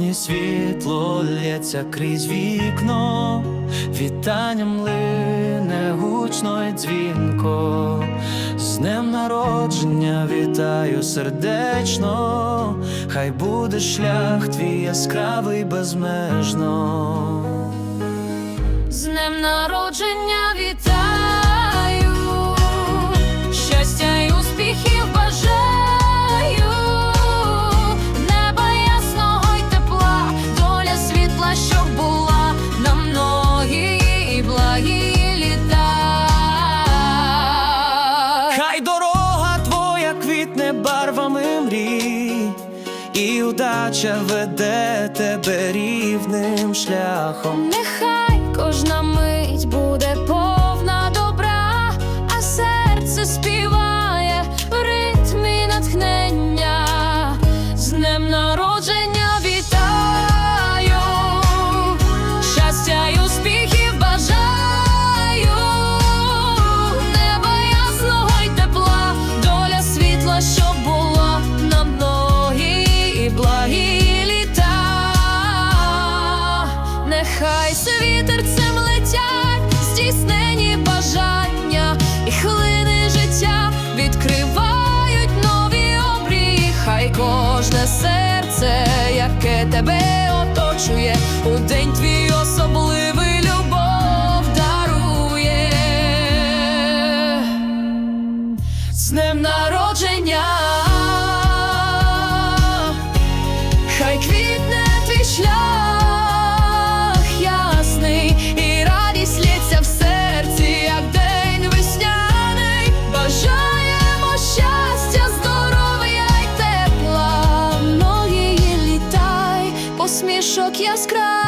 майбутнє світло лється крізь вікно, вітанням лине гучно й дзвінко, з днем народження вітаю сердечно, хай буде шлях твій яскравий безмежно. Хай дорога твоя квітне барвами мрій, і удача веде тебе рівним шляхом. Нехай кожна мить хай вітерцем летять, здійснені бажання. І хвилини життя відкривають нові обрії, хай кожне серце, яке тебе оточує, у день твій особливий любов дарує. З днем народження. смішок яскравий.